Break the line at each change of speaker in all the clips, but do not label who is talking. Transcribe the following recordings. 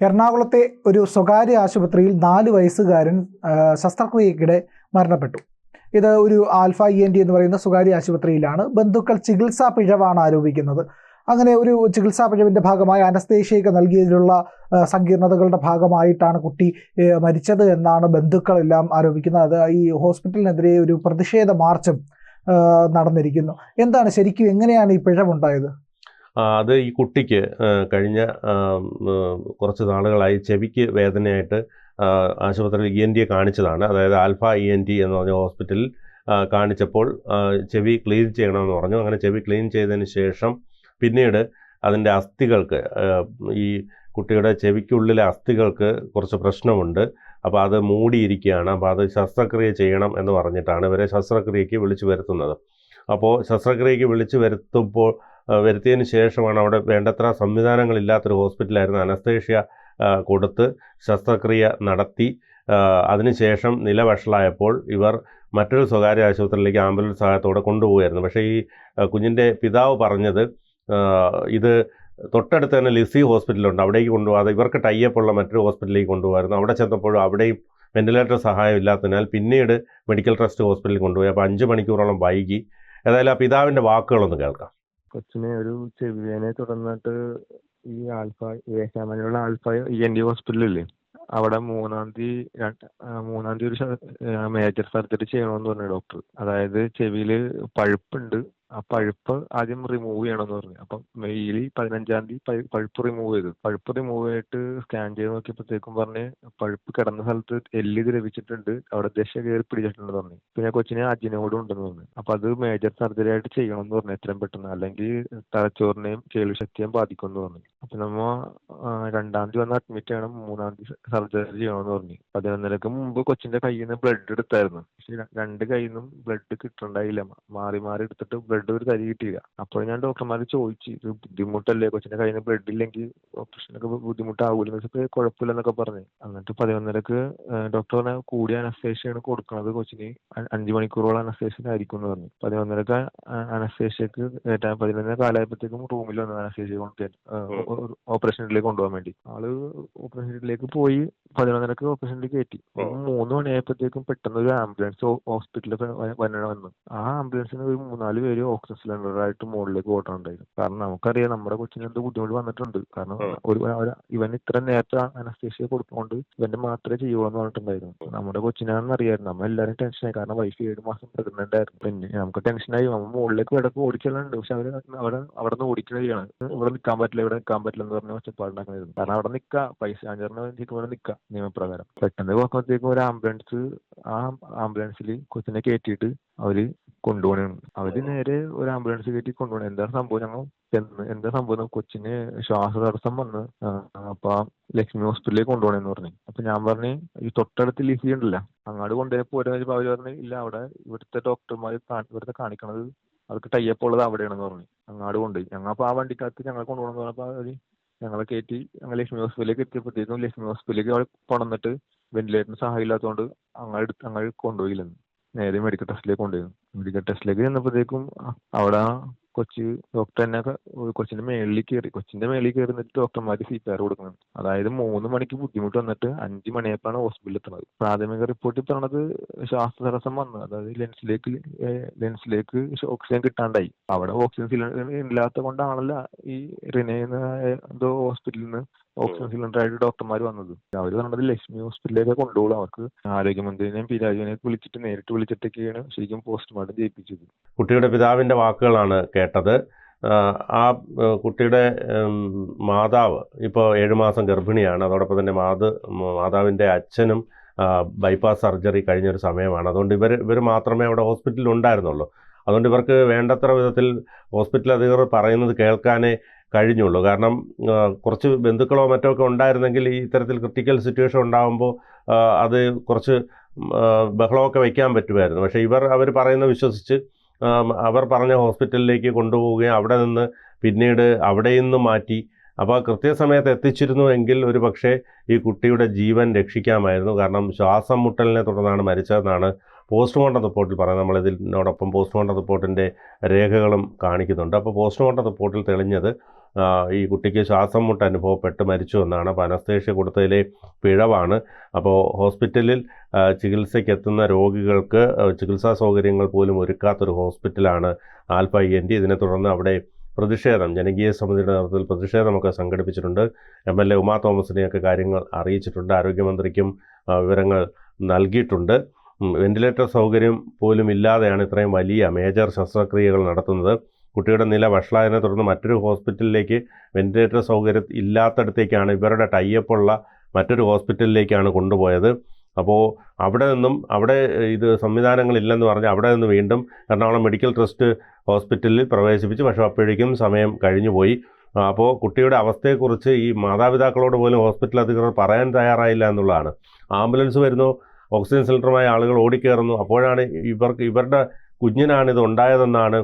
എറണാകുളത്തെ ഒരു സ്വകാര്യ ആശുപത്രിയിൽ നാല് വയസ്സുകാരൻ ശസ്ത്രക്രിയക്കിടെ മരണപ്പെട്ടു. ഇത് ഒരു ആൽഫ ഇ എൻ ഡി എന്ന് പറയുന്ന സ്വകാര്യ ആശുപത്രിയിലാണ്. ബന്ധുക്കൾ ചികിത്സാ പിഴവാണ് ആരോപിക്കുന്നത്. അങ്ങനെ ഒരു ചികിത്സാ പിഴവിന്റെ ഭാഗമായി അനസ്തേഷ്യയൊക്കെ നൽകിയതിലുള്ള സങ്കീർണതകളുടെ ഭാഗമായിട്ടാണ് കുട്ടി മരിച്ചത് എന്നാണ് ബന്ധുക്കളെല്ലാം ആരോപിക്കുന്നത്. അത് ഈ ഹോസ്പിറ്റലിനെതിരെ ഒരു പ്രതിഷേധ മാർച്ചും നടന്നിരിക്കുന്നു. എന്താണ് ശരിക്കും എങ്ങനെയാണ് ഈ പിഴവുണ്ടായത്?
അത് ഈ കുട്ടിക്ക് കഴിഞ്ഞ കുറച്ച് നാളുകളായി ചെവിക്ക് വേദനയായിട്ട് ആശുപത്രിയിൽ ഇ എൻ ടിയെ കാണിച്ചതാണ്. അതായത് ആൽഫ ഇ എൻ ടി എന്ന് പറഞ്ഞ ഹോസ്പിറ്റലിൽ കാണിച്ചപ്പോൾ ചെവി ക്ലീൻ ചെയ്യണമെന്ന് പറഞ്ഞു. അങ്ങനെ ചെവി ക്ലീൻ ചെയ്തതിന് ശേഷം പിന്നീട് അതിന്റെ അസ്ഥികൾക്ക് ഈ കുട്ടിയുടെ ചെവിക്കുള്ളിലെ അസ്ഥികൾക്ക് കുറച്ച് പ്രശ്നമുണ്ട്. അപ്പോൾ അത് മൂടിയിരിക്കുകയാണ്. അപ്പോൾ അത് ശസ്ത്രക്രിയ ചെയ്യണം എന്ന് പറഞ്ഞിട്ടാണ് ഇവരെ ശസ്ത്രക്രിയയ്ക്ക് വിളിച്ചു വരുത്തുന്നത്. അപ്പോൾ ശസ്ത്രക്രിയയ്ക്ക് വിളിച്ചു വരുത്തുമ്പോൾ വരുത്തിയതിന് ശേഷമാണ് അവിടെ വേണ്ടത്ര സംവിധാനങ്ങളില്ലാത്തൊരു ഹോസ്പിറ്റലായിരുന്നു അനസ്തേഷ്യ കൊടുത്ത് ശസ്ത്രക്രിയ നടത്തി. അതിനുശേഷം നില വഷളായപ്പോൾ ഇവർ മറ്റൊരു സ്വകാര്യ ആശുപത്രിയിലേക്ക് ആംബുലൻസ് സഹായത്തോടെ കൊണ്ടുപോകുമായിരുന്നു പക്ഷേ ഈ കുഞ്ഞിന്റെ പിതാവ് പറഞ്ഞത് ഇത് തൊട്ടടുത്ത് തന്നെ ലിസി ഹോസ്പിറ്റലുണ്ട് അവിടേക്ക് കൊണ്ടുപോകാതെ ഇവർക്ക് ടൈപ്പുള്ള മറ്റൊരു ഹോസ്പിറ്റലിലേക്ക് കൊണ്ടുപോകായിരുന്നു അവിടെ ചെന്നപ്പോഴും അവിടെയും വെന്റിലേറ്റർ സഹായം ഇല്ലാത്തതിനാൽ പിന്നീട് മെഡിക്കൽ ട്രസ്റ്റ് ഹോസ്പിറ്റലിൽ കൊണ്ടുപോയി. അപ്പോൾ അഞ്ച് മണിക്കൂറോളം വൈകി. ഏതായാലും ആ പിതാവിന്റെ വാക്കുകളൊന്ന് കേൾക്കാം.
കൊച്ചിനെ ഒരു ചെവിവേനെ തുടർന്നിട്ട് ഈ ആൽഫ ഏഷ്യാമനുള്ള ആൽഫ ഇ എൻ ഹോസ്പിറ്റലില്ലേ അവിടെ മൂന്നാം തീയതി മൂന്നാം തീയതി ഒരു മേജർ സർജറി ചെയ്യണമെന്ന് പറഞ്ഞു ഡോക്ടർ. അതായത് ചെവിയിൽ പഴുപ്പുണ്ട്. ആ പഴുപ്പ് ആദ്യം റിമൂവ് ചെയ്യണമെന്ന് പറഞ്ഞു. അപ്പം മെയ്യിൽ പതിനഞ്ചാം തീയതി പഴുപ്പ് റിമൂവ് ചെയ്തു. പഴുപ്പ് റിമൂവ് ചെയ്തിട്ട് സ്കാൻ ചെയ്ത് നോക്കിയപ്പോഴത്തേക്കും പറഞ്ഞ് പഴുപ്പ് കിടന്ന സ്ഥലത്ത് എല്ല് ദ്രവിച്ചിട്ടുണ്ട് അവിടെ ദശ കയറി പിടിച്ചിട്ടുണ്ട് പറഞ്ഞു. പിന്നെ കൊച്ചിന് അജിനോടും ഉണ്ടെന്ന് പറഞ്ഞു. അപ്പൊ അത് മേജർ സർജറി ആയിട്ട് ചെയ്യണമെന്ന് പറഞ്ഞു. എത്രയും പെട്ടെന്ന്. അല്ലെങ്കിൽ തലച്ചോറിനെയും കേൾവിശക്തിയെയും ബാധിക്കുമെന്ന് പറഞ്ഞു. അപ്പൊ നമ്മ ആ, രണ്ടാം തീയതി വന്ന് അഡ്മിറ്റ് ചെയ്യണം. മൂന്നാം തീയതി സർജറി ചെയ്യണമെന്ന് പറഞ്ഞു. പതിനൊന്നരക്ക് മുമ്പ് കൊച്ചിന്റെ കയ്യിൽ നിന്ന് ബ്ലഡ് എടുത്തായിരുന്നു. പക്ഷെ രണ്ട് കയ്യിൽ നിന്നും ബ്ലഡ് കിട്ടണ്ടായില്ല. മാറി മാറി എടുത്തിട്ട് ബ്ലഡ് ഒരു തരി കിട്ടിയില്ല. അപ്പോൾ ഞാൻ ഡോക്ടർമാർ ചോദിച്ചു ഇത് ബുദ്ധിമുട്ടല്ലേ? കൊച്ചിന്റെ കയ്യിൽ നിന്ന് ബ്ലഡ് ഇല്ലെങ്കിൽ ഓപ്പറേഷനൊക്കെ ബുദ്ധിമുട്ടാവൂലെന്ന് വെച്ചപ്പോൾ കുഴപ്പമില്ലെന്നൊക്കെ പറഞ്ഞു. എന്നിട്ട് പതിനൊന്നരക്ക് ഡോക്ടർ പറഞ്ഞ കൂടിയ അനസ്തേഷ്യയാണ് കൊടുക്കുന്നത് കൊച്ചിന്. അഞ്ചു മണിക്കൂറോളം അനസ്തേഷ്യ ആയിരിക്കും എന്ന് പറഞ്ഞു. പതിനൊന്നരക്ക് അനസ്തേഷ്യക്ക് പതിനൊന്നര കാലായപ്പോഴത്തേക്കും റൂമിൽ വന്നു അനസ്തേഷ്യ കൊണ്ട് ഓപ്പറേഷനിലേക്ക് കൊണ്ടുപോകാൻ വേണ്ടി. ആൾ ഓപ്പറേഷനിലേക്ക് പോയി പതിനൊന്നരക്ക് ഓപ്പറേഷനിലേക്ക് കയറ്റി മൂന്ന് മണിയായപ്പോഴത്തേക്കും പെട്ടെന്ന് ഒരു ആംബുലൻസ് ഹോസ്പിറ്റലിൽ വരണം വന്നു. ആ ആംബുലൻസിന് ഒരു മൂന്നാൽ പേര് ഓക്സിജൻ സിലിണ്ടറായിട്ട് മുകളിലേക്ക് ഓടാനുണ്ടായിരുന്നു കാരണം നമുക്കറിയാം നമ്മുടെ കൊച്ചിന് എന്ത് ബുദ്ധിമുട്ട് വന്നിട്ടുണ്ട്. കാരണം ഒരു ഇവൻ ഇത്ര നേരത്തെ അനസ്തേഷ്യ കൊടുത്തുകൊണ്ട് ഇവന്റെ മാത്രമേ ചെയ്യുള്ളൂ പറഞ്ഞിട്ടുണ്ടായിരുന്നു. നമ്മുടെ കൊച്ചിനാണെന്ന് അറിയായിരുന്നു. നമ്മൾ എല്ലാവരും ടെൻഷനായി കാരണം വൈഫ് ഏഴ് മാസം പ്രഗ്നന്റ് ആയിരുന്നു. പിന്നെ നമുക്ക് ടെൻഷനായി നമ്മൾ മുകളിലേക്ക് ഇടയ്ക്ക് ഓടിക്കലുണ്ട് പക്ഷെ അവർ അവിടെ അവിടെ നിന്ന് ഓടിക്കുകയാണ് ഇവിടെ നിൽക്കാൻ പറ്റില്ല ഇവിടെ നിൽക്കാൻ പറ്റില്ല എന്ന് പറഞ്ഞ ഒച്ചപ്പാടുണ്ടാക്കുന്നത് കാരണം അവിടെ നിൽക്കാം പൈസ അഞ്ചറിന് വേണ്ടിയിട്ട് നിൽക്കാം നിയമപ്രകാരം പെട്ടെന്ന് നോക്കുമ്പോഴത്തേക്കും ഒരു ആംബുലൻസ് ആ ആംബുലൻസിൽ കൊച്ചിനെ കയറ്റിയിട്ട് അവർ കൊണ്ടുപോകണം. അവർ നേരെ ഒരു ആംബുലൻസ് കയറ്റി കൊണ്ടുപോകണം. എന്താ സംഭവം? ഞങ്ങൾ എന്താ സംഭവം? കൊച്ചിന് ശ്വാസതടസ്സം വന്ന് അപ്പൊ ലക്ഷ്മി ഹോസ്പിറ്റലിലേക്ക് കൊണ്ടുപോകണമെന്ന് പറഞ്ഞു. അപ്പൊ ഞാൻ പറഞ്ഞു ഈ തൊട്ടടുത്ത് ലിസി ഉണ്ടല്ല അങ്ങോട്ട് കൊണ്ടുപോയി പോരെന്ന് വെച്ചപ്പോ അവർ പറഞ്ഞു ഇല്ല അവിടെ ഇവിടുത്തെ ഡോക്ടർമാർ ഇവിടുത്തെ കാണിക്കണത് അവർക്ക് ടൈപ്പ് ഉള്ളത് അവിടെയാണെന്ന് പറഞ്ഞു. അങ്ങാട് കൊണ്ടുപോയി. ഞങ്ങൾ അപ്പൊ ആ വണ്ടിക്കകത്ത് ഞങ്ങളെ കൊണ്ടുപോകണമെന്ന് പറഞ്ഞപ്പോ അവർ ഞങ്ങളെ കയറ്റി ഞങ്ങൾ ലക്ഷ്മി ഹോസ്പിറ്റലിലേക്ക് എത്തിയപ്പോഴത്തേക്കും ലക്ഷ്മി ഹോസ്പിറ്റലിലേക്ക് അവിടെ കൊണ്ടുവന്നിട്ട് വെന്റിലേറ്ററിന് സഹായം ഇല്ലാത്തതുകൊണ്ട് അങ്ങോട്ട് അങ്ങനെ കൊണ്ടുപോയില്ലെന്ന്. നേരെ മെഡിക്കൽ ടെസ്റ്റിലേക്ക് കൊണ്ടുപോയി. മെഡിക്കൽ ടെസ്റ്റിലേക്ക് ചെന്നപ്പോഴത്തേക്കും അവിടെ കൊച്ച് ഡോക്ടർ തന്നെ കൊച്ചിന്റെ മേളിൽ കയറി കൊച്ചിന്റെ മേളിൽ കയറി നിന്നിട്ട് ഡോക്ടർമാർ സി കൊടുക്കുന്നത് അതായത് മൂന്ന് മണിക്ക് ബുദ്ധിമുട്ട് വന്നിട്ട് അഞ്ച് മണിയപ്പോഴാണ് ഹോസ്പിറ്റലിൽ എത്തുന്നത്. പ്രാഥമിക റിപ്പോർട്ടിൽ പറയണത് ശ്വാസതടസ്സം വന്നു. അതായത് ലെൻസിലേക്ക് ലെൻസിലേക്ക് ഓക്സിജൻ കിട്ടാണ്ടായി. അവിടെ ഓക്സിജൻ സിലിണ്ടർ ഇല്ലാത്ത കൊണ്ടാണല്ലോ ഈ റിനേന്ന് എന്തോ ഹോസ്പിറ്റലിൽ നിന്ന് ഓക്സിജൻ സിലിണ്ടർ ആയിട്ട് ഡോക്ടർമാർ വന്നത്. അവർ പറഞ്ഞത് ലക്ഷ്മി ഹോസ്പിറ്റലിലേക്ക് കൊണ്ടുപോകും. അവർക്ക് ആരോഗ്യമന്ത്രിനെയും പിരാജുവിനെയും വിളിച്ചിട്ട് നേരിട്ട് വിളിച്ചിട്ടൊക്കെയാണ് ശരിക്കും പോസ്റ്റ്മോർട്ടം ചെയ്യിപ്പിച്ചത്.
കുട്ടിയുടെ പിതാവിന്റെ വാക്കുകളാണ് കേട്ടത്. ആ, കുട്ടിയുടെ മാതാവ് ഇപ്പോൾ ഏഴുമാസം ഗർഭിണിയാണ്. അതോടൊപ്പം തന്നെ മാത് മാതാവിന്റെ അച്ഛനും ബൈപ്പാസ് സർജറി കഴിഞ്ഞൊരു സമയമാണ്. അതുകൊണ്ട് ഇവർ ഇവർ മാത്രമേ അവിടെ ഹോസ്പിറ്റലിൽ ഉണ്ടായിരുന്നുള്ളൂ. അതുകൊണ്ട് ഇവർക്ക് വേണ്ടത്ര വിധത്തിൽ ഹോസ്പിറ്റൽ അധികൃതർ പറയുന്നത് കേൾക്കാനേ കഴിഞ്ഞുള്ളൂ. കാരണം കുറച്ച് ബന്ധുക്കളോ മറ്റോ ഒക്കെ ഉണ്ടായിരുന്നെങ്കിൽ ഈ ഇത്തരത്തിൽ ക്രിട്ടിക്കൽ സിറ്റുവേഷൻ ഉണ്ടാകുമ്പോൾ അത് കുറച്ച് ബഹളമൊക്കെ വയ്ക്കാൻ പറ്റുമായിരുന്നു. പക്ഷേ ഇവർ അവർ പറയുന്ന വിശ്വസിച്ച് അവർ പറഞ്ഞ ഹോസ്പിറ്റലിലേക്ക് കൊണ്ടുപോവുകയും അവിടെ നിന്ന് പിന്നീട് അവിടെ നിന്ന് മാറ്റി അപ്പോൾ കൃത്യസമയത്ത് എത്തിച്ചിരുന്നു എങ്കിൽ ഒരു പക്ഷേ ഈ കുട്ടിയുടെ ജീവൻ രക്ഷിക്കാമായിരുന്നു. കാരണം ശ്വാസം മുട്ടലിനെ തുടർന്നാണ് മരിച്ചതെന്നാണ് പോസ്റ്റ്മോർട്ടം റിപ്പോർട്ടിൽ പറയുന്നത് നമ്മളിതിനോടൊപ്പം പോസ്റ്റ്മോർട്ടം റിപ്പോർട്ടിന്റെ രേഖകളും കാണിക്കുന്നുണ്ട്. അപ്പോൾ പോസ്റ്റ്മോർട്ടം റിപ്പോർട്ടിൽ തെളിഞ്ഞത് ഈ കുട്ടിക്ക് ശ്വാസം മുട്ട് അനുഭവപ്പെട്ട് മരിച്ചു എന്നാണ്. അപ്പോൾ അനസ്തേഷ്യ കൊടുത്തതിലെ പിഴവാണ്. അപ്പോൾ ഹോസ്പിറ്റലിൽ ചികിത്സയ്ക്ക് എത്തുന്ന രോഗികൾക്ക് ചികിത്സാ സൗകര്യങ്ങൾ പോലും ഒരുക്കാത്തൊരു ഹോസ്പിറ്റലാണ് ആൽഫ ഇ എൻ ടി. ഇതിനെ തുടർന്ന് അവിടെ പ്രതിഷേധം ജനകീയ സമിതിയുടെ നേതൃത്വത്തിൽ പ്രതിഷേധമൊക്കെ സംഘടിപ്പിച്ചിട്ടുണ്ട്. എം എൽ എ ഉമാ തോമസിനെയൊക്കെ കാര്യങ്ങൾ അറിയിച്ചിട്ടുണ്ട്. ആരോഗ്യമന്ത്രിക്കും വിവരങ്ങൾ നൽകിയിട്ടുണ്ട്. വെന്റിലേറ്റർ സൗകര്യം പോലും ഇല്ലാതെയാണ് ഇത്രയും വലിയ മേജർ ശസ്ത്രക്രിയകൾ നടത്തുന്നത്. കുട്ടിയുടെ നില വഷളായതിനെ തുടർന്ന് മറ്റൊരു ഹോസ്പിറ്റലിലേക്ക് വെന്റിലേറ്റർ സൗകര്യം ഇല്ലാത്തടത്തേക്കാണ് ഇവരുടെ ടൈപ്പുള്ള മറ്റൊരു ഹോസ്പിറ്റലിലേക്കാണ് കൊണ്ടുപോയത്. അപ്പോൾ അവിടെ നിന്നും അവിടെ ഇത് സംവിധാനങ്ങളില്ലെന്ന് പറഞ്ഞ് അവിടെ നിന്ന് വീണ്ടും എറണാകുളം മെഡിക്കൽ ട്രസ്റ്റ് ഹോസ്പിറ്റലിൽ പ്രവേശിപ്പിച്ചു. പക്ഷേ അപ്പോഴേക്കും സമയം കഴിഞ്ഞുപോയി അപ്പോൾ കുട്ടിയുടെ അവസ്ഥയെക്കുറിച്ച് ഈ മാതാപിതാക്കളോട് പോലും ഹോസ്പിറ്റൽ അധികൃതർ പറയാൻ തയ്യാറായില്ല എന്നുള്ളതാണ്. ആംബുലൻസ് വരുന്നു. ഓക്സിജൻ സിലിണ്ടറുമായി ആളുകൾ ഓടിക്കയറുന്നു അപ്പോഴാണ് ഇവർക്ക് ഇവരുടെ കുഞ്ഞിനാണ് ഇത് ഉണ്ടായതെന്നാണ്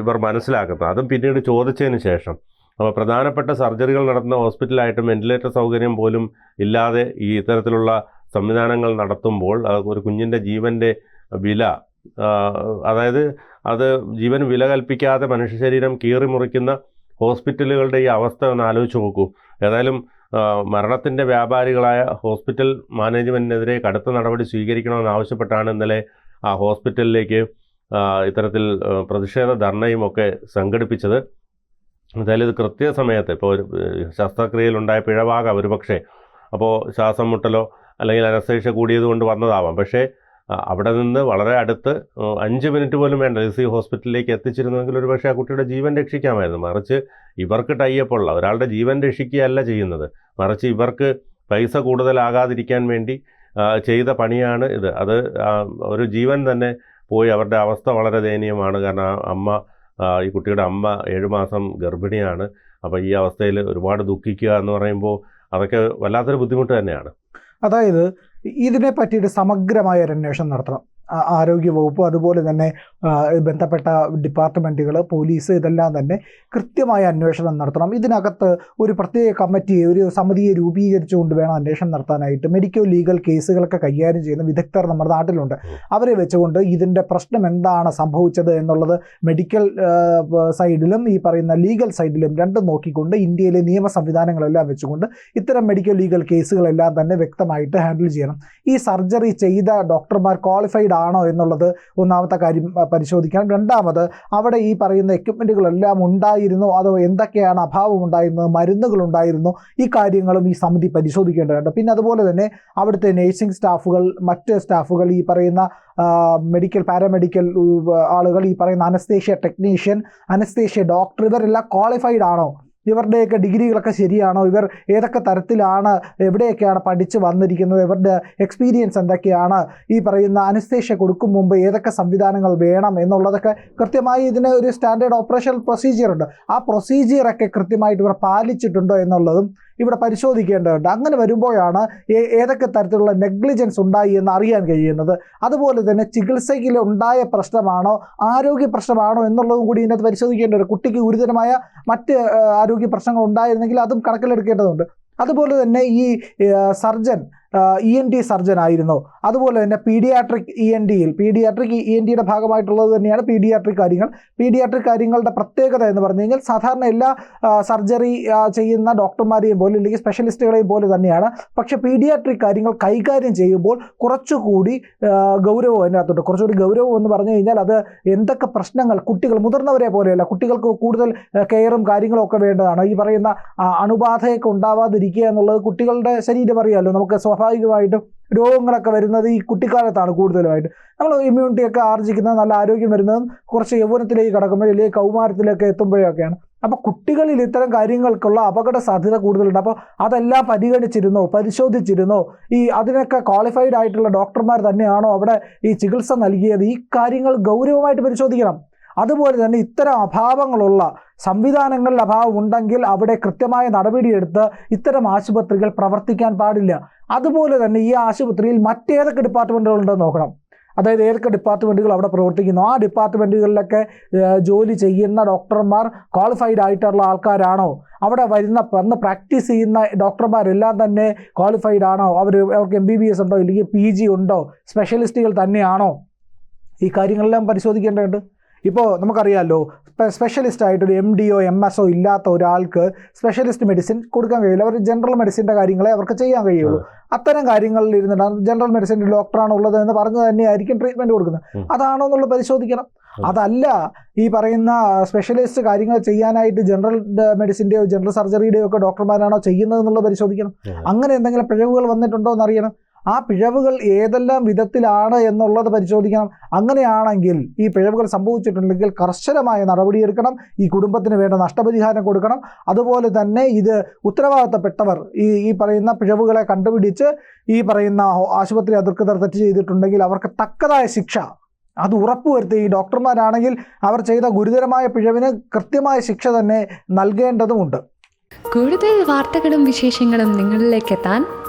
ഇവർ മനസ്സിലാക്കുന്നത്. അതും പിന്നീട് ചോദിച്ചതിന് ശേഷം. അപ്പോൾ പ്രധാനപ്പെട്ട സർജറികൾ നടത്തുന്ന ഹോസ്പിറ്റലായിട്ടും വെന്റിലേറ്റർ സൗകര്യം പോലും ഇല്ലാതെ ഈ ഇത്തരത്തിലുള്ള സംവിധാനങ്ങൾ നടത്തുമ്പോൾ ഒരു കുഞ്ഞിന്റെ ജീവന്റെ വില അതായത് അത് ജീവൻ വില കൽപ്പിക്കാതെ മനുഷ്യ ശരീരം കീറി മുറിക്കുന്ന ഹോസ്പിറ്റലുകളുടെ ഈ അവസ്ഥ ഒന്ന് ആലോചിച്ച് നോക്കൂ. ഏതായാലും മരണത്തിന്റെ വ്യാപാരികളായ ഹോസ്പിറ്റൽ മാനേജ്മെന്റിനെതിരെ കടുത്ത നടപടി സ്വീകരിക്കണമെന്ന് ആവശ്യപ്പെട്ടാണ് ഇന്നലെ ആ ഹോസ്പിറ്റലിലേക്ക് ഇത്തരത്തിൽ പ്രതിഷേധ ധർണയും ഒക്കെ സംഘടിപ്പിച്ചത്. എന്തായാലും ഇത് കൃത്യസമയത്ത് ഇപ്പോൾ ശസ്ത്രക്രിയയിലുണ്ടായ പിഴവാകാം ഒരു പക്ഷേ അപ്പോൾ ശ്വാസം മുട്ടലോ അല്ലെങ്കിൽ അനസ്തേഷ്യ കൂടിയത് കൊണ്ട് വന്നതാവാം. പക്ഷേ അവിടെ നിന്ന് വളരെ അടുത്ത് അഞ്ച് മിനിറ്റ് പോലും വേണ്ട. എസ് സി ഹോസ്പിറ്റലിലേക്ക് എത്തിച്ചിരുന്നെങ്കിൽ ഒരു പക്ഷേ ആ കുട്ടിയുടെ ജീവൻ രക്ഷിക്കാമായിരുന്നു. മറിച്ച് ഇവർക്ക് ടൈപ്പുള്ള ഒരാളുടെ ജീവൻ രക്ഷിക്കുകയല്ല ചെയ്യുന്നത്. മറിച്ച് ഇവർക്ക് പൈസ കൂടുതലാകാതിരിക്കാൻ വേണ്ടി ചെയ്ത പണിയാണ് ഇത്. അത് ഒരു ജീവൻ തന്നെ പോയി അവരുടെ അവസ്ഥ വളരെ ദയനീയമാണ്. കാരണം അമ്മ ഈ കുട്ടിയുടെ അമ്മ ഏഴുമാസം ഗർഭിണിയാണ്. അപ്പോൾ ഈ അവസ്ഥയിൽ ഒരുപാട് ദുഃഖിക്കുക എന്ന് പറയുമ്പോൾ അതൊക്കെ വല്ലാത്തൊരു ബുദ്ധിമുട്ട് തന്നെയാണ്.
അതായത് ഇതിനെ പറ്റിയിട്ട് സമഗ്രമായ ഒരു അന്വേഷണം നടത്തണം. ആ- ആരോഗ്യ വകുപ്പ് അതുപോലെ തന്നെ ബന്ധപ്പെട്ട ഡിപ്പാർട്ട്മെന്റുകൾ പോലീസ് ഇതെല്ലാം തന്നെ കൃത്യമായ അന്വേഷണം നടത്തണം. ഇതിനകത്ത് ഒരു പ്രത്യേക കമ്മിറ്റി ഒരു സമിതിയെ രൂപീകരിച്ചുകൊണ്ട് വേണം അന്വേഷണം നടത്താനായിട്ട്. മെഡിക്കൽ ലീഗൽ കേസുകളൊക്കെ കൈകാര്യം ചെയ്യുന്ന വിദഗ്ധർ നമ്മുടെ നാട്ടിലുണ്ട്. അവരെ വെച്ചുകൊണ്ട് ഇതിന്റെ പ്രശ്നം എന്താണ് സംഭവിച്ചത് എന്നുള്ളത് മെഡിക്കൽ സൈഡിലും ഈ പറയുന്ന ലീഗൽ സൈഡിലും രണ്ടും നോക്കിക്കൊണ്ട് ഇന്ത്യയിലെ നിയമ സംവിധാനങ്ങളെല്ലാം വെച്ചുകൊണ്ട് ഇത്തരം മെഡിക്കൽ ലീഗൽ കേസുകളെല്ലാം തന്നെ വ്യക്തമായിട്ട് ഹാൻഡിൽ ചെയ്യണം. ഈ സർജറി ചെയ്ത ഡോക്ടർമാർ ക്വാളിഫൈഡ് ആണോ എന്നുള്ളത് ഒന്നാമത്തെ കാര്യം പരിശോധിക്കണം. രണ്ടാമത് അവിടെ ഈ പറയുന്ന എക്യുപ്മെന്റുകളെല്ലാം ഉണ്ടായിരുന്നോ? അതോ എന്തൊക്കെയാണ് അഭാവം ഉണ്ടായിരുന്നത്? മരുന്നുകൾ ഉണ്ടായിരുന്നോ? ഈ കാര്യങ്ങളും ഈ സമിതി പരിശോധിക്കേണ്ടതുണ്ട്. പിന്നെ അതുപോലെ തന്നെ അവിടുത്തെ നേഴ്സിംഗ് സ്റ്റാഫുകൾ മറ്റ് സ്റ്റാഫുകൾ ഈ പറയുന്ന മെഡിക്കൽ പാരാമെഡിക്കൽ ആളുകൾ ഈ പറയുന്ന അനസ്തേഷ്യ ടെക്നീഷ്യൻ അനസ്തേഷ്യ ഡോക്ടർ ഇവരെല്ലാം ക്വാളിഫൈഡ് ആണോ? ഇവരുടെയൊക്കെ ഡിഗ്രികളൊക്കെ ശരിയാണോ? ഇവർ ഏതൊക്കെ തരത്തിലാണ് എവിടെയൊക്കെയാണ് പഠിച്ച് വന്നിരിക്കുന്നത്? ഇവരുടെ എക്സ്പീരിയൻസ് എന്തൊക്കെയാണ്? ഈ പറയുന്ന അനസ്തേഷ്യ കൊടുക്കും മുമ്പ് ഏതൊക്കെ സംവിധാനങ്ങൾ വേണം എന്നുള്ളതൊക്കെ കൃത്യമായി ഇതിന് ഒരു സ്റ്റാൻഡേർഡ് ഓപ്പറേഷൻ പ്രൊസീജിയർ ഉണ്ട്. ആ പ്രൊസീജിയറൊക്കെ കൃത്യമായിട്ട് ഇവർ പാലിച്ചിട്ടുണ്ടോ എന്നുള്ളതും ഇവിടെ പരിശോധിക്കേണ്ടതുണ്ട്. അങ്ങനെ വരുമ്പോഴാണ് ഏതൊക്കെ തരത്തിലുള്ള നെഗ്ലിജൻസ് ഉണ്ടായി എന്ന് അറിയാൻ കഴിയുന്നത്. അതുപോലെ തന്നെ ചികിത്സയിൽ ഉണ്ടായ പ്രശ്നമാണോ ആരോഗ്യ പ്രശ്നമാണോ എന്നുള്ളതും കൂടി ഇതിനകത്ത് പരിശോധിക്കേണ്ടതുണ്ട് കുട്ടിക്ക് ഗുരുതരമായ മറ്റ് ആരോഗ്യ പ്രശ്നങ്ങൾ ഉണ്ടായിരുന്നെങ്കിൽ അതും കണക്കിലെടുക്കേണ്ടതുണ്ട്. അതുപോലെ തന്നെ ഈ surgeon E N T surgeon ആയിരുന്നോ അതുപോലെ തന്നെ പീഡിയാട്രിക് ഇ എൻ ഡിയിൽ പീഡിയാട്രിക് ഇ എൻ ഡിയുടെ ഭാഗമായിട്ടുള്ളത് തന്നെയാണ് പീഡിയാട്രിക് കാര്യങ്ങൾ. പീഡിയാട്രിക് കാര്യങ്ങളുടെ പ്രത്യേകത എന്ന് പറഞ്ഞു കഴിഞ്ഞാൽ സാധാരണ എല്ലാ സർജറി ചെയ്യുന്ന ഡോക്ടർമാരെയും പോലെ അല്ലെങ്കിൽ സ്പെഷ്യലിസ്റ്റുകളെയും പോലെ തന്നെയാണ്. പക്ഷേ പീഡിയാട്രിക് കാര്യങ്ങൾ കൈകാര്യം ചെയ്യുമ്പോൾ കുറച്ചുകൂടി ഗൗരവം അതിനകത്തുണ്ട്. കുറച്ചുകൂടി ഗൗരവം എന്ന് പറഞ്ഞു കഴിഞ്ഞാൽ അത് എന്തൊക്കെ പ്രശ്നങ്ങൾ കുട്ടികൾ മുതിർന്നവരെ പോലെയല്ല കുട്ടികൾക്ക് കൂടുതൽ കെയറും കാര്യങ്ങളും ഒക്കെ വേണ്ടതാണ്. ഈ പറയുന്ന അണുബാധയൊക്കെ ഉണ്ടാവാതിരിക്കുക എന്നുള്ളത് കുട്ടികളുടെ ശരീരം അറിയാമല്ലോ നമുക്ക് സ്വാഭാവികമായിട്ടും രോഗങ്ങളൊക്കെ വരുന്നത് ഈ കുട്ടിക്കാലത്താണ് കൂടുതലുമായിട്ട്. നമ്മൾ ഇമ്മ്യൂണിറ്റി ഒക്കെ ആർജിക്കുന്ന നല്ല ആരോഗ്യം വരുന്നതും കുറച്ച് യൗവനത്തിലേക്ക് കടക്കുമ്പോൾ അല്ലെങ്കിൽ കൗമാരത്തിലേക്ക് എത്തുമ്പോഴൊക്കെയാണ്. അപ്പോൾ കുട്ടികളിൽ ഇത്തരം കാര്യങ്ങൾക്കുള്ള അപകട സാധ്യത കൂടുതലുണ്ട്. അപ്പോൾ അതെല്ലാം പരിഗണിച്ചിരുന്നോ പരിശോധിച്ചിരുന്നോ? ഈ അതിനൊക്കെ ക്വാളിഫൈഡ് ആയിട്ടുള്ള ഡോക്ടർമാർ തന്നെയാണോ അവിടെ ഈ ചികിത്സ നൽകിയത്? ഈ കാര്യങ്ങൾ ഗൗരവമായിട്ട് പരിശോധിക്കണം. അതുപോലെ തന്നെ ഇത്തരം അഭാവങ്ങളുള്ള സംവിധാനങ്ങളിൽ അഭാവം ഉണ്ടെങ്കിൽ അവിടെ കൃത്യമായ നടപടിയെടുത്ത് ഇത്തരം ആശുപത്രികൾ പ്രവർത്തിക്കാൻ പാടില്ല. അതുപോലെ തന്നെ ഈ ആശുപത്രിയിൽ മറ്റേതൊക്കെ ഡിപ്പാർട്ട്മെന്റുകളുണ്ടെന്ന് നോക്കണം. അതായത് ഏതൊക്കെ ഡിപ്പാർട്ട്മെന്റുകൾ അവിടെ പ്രവർത്തിക്കുന്നു? ആ ഡിപ്പാർട്ട്മെന്റുകളിലൊക്കെ ജോലി ചെയ്യുന്ന ഡോക്ടർമാർ ക്വാളിഫൈഡ് ആയിട്ടുള്ള ആൾക്കാരാണോ? അവിടെ വരുന്ന വന്ന് പ്രാക്ടീസ് ചെയ്യുന്ന ഡോക്ടർമാരെല്ലാം തന്നെ ക്വാളിഫൈഡ് ആണോ? അവർ അവർക്ക് എം ബി ബി എസ് ഉണ്ടോ? ഇല്ലെങ്കിൽ പി ജി ഉണ്ടോ? സ്പെഷ്യലിസ്റ്റുകൾ തന്നെയാണോ? ഈ കാര്യങ്ങളെല്ലാം പരിശോധിക്കേണ്ടതുണ്ട്. ഇപ്പോൾ നമുക്കറിയാമല്ലോ സ്പെഷ്യലിസ്റ്റ് ആയിട്ട് ഒരു എം ഡിയോ എം എസ് ഒ ഇല്ലാത്ത ഒരാൾക്ക് സ്പെഷ്യലിസ്റ്റ് മെഡിസിൻ കൊടുക്കാൻ കഴിയില്ല. അവർ ജനറൽ മെഡിസിന്റെ കാര്യങ്ങളെ അവർക്ക് ചെയ്യാൻ കഴിയുള്ളൂ. അത്തരം കാര്യങ്ങളിൽ ഇരുന്നിട്ടാണ് ജനറൽ മെഡിസിന്റെ ഡോക്ടറാണ് ഉള്ളത് എന്ന് പറഞ്ഞു തന്നെയായിരിക്കും ട്രീറ്റ്മെന്റ് കൊടുക്കുന്നത്. അതാണോ എന്നുള്ളത് പരിശോധിക്കണം. അതല്ല ഈ പറയുന്ന സ്പെഷ്യലിസ്റ്റ് കാര്യങ്ങൾ ചെയ്യാനായിട്ട് ജനറൽ മെഡിസിന്റെയോ ജനറൽ സർജറിയുടെയോ ഒക്കെ ഡോക്ടർമാരാണോ ചെയ്യുന്നത് എന്നുള്ളത് പരിശോധിക്കണം. അങ്ങനെ എന്തെങ്കിലും പിഴവുകൾ വന്നിട്ടുണ്ടോ എന്നറിയണം. ആ പിഴവുകൾ ഏതെല്ലാം വിധത്തിലാണ് എന്നുള്ളത് പരിശോധിക്കണം. അങ്ങനെയാണെങ്കിൽ ഈ പിഴവുകൾ സംഭവിച്ചിട്ടുണ്ടെങ്കിൽ കർശനമായ നടപടിയെടുക്കണം. ഈ കുടുംബത്തിന് വേണ്ട നഷ്ടപരിഹാരം കൊടുക്കണം. അതുപോലെ തന്നെ ഇത് ഉത്തരവാദിത്തപ്പെട്ടവർ ഈ ഈ പറയുന്ന പിഴവുകളെ കണ്ടുപിടിച്ച് ഈ പറയുന്ന ആശുപത്രി അധികൃതർ തെറ്റ് ചെയ്തിട്ടുണ്ടെങ്കിൽ അവർക്ക് തക്കതായ ശിക്ഷ. അത് ഉറപ്പുവരുത്തി. ഈ ഡോക്ടർമാരാണെങ്കിൽ അവർ ചെയ്ത ഗുരുതരമായ പിഴവിന് കൃത്യമായ ശിക്ഷ തന്നെ നൽകേണ്ടതുമുണ്ട്.
കൂടുതൽ വാർത്തകളും വിശേഷങ്ങളും നിങ്ങളിലേക്ക് എത്താൻ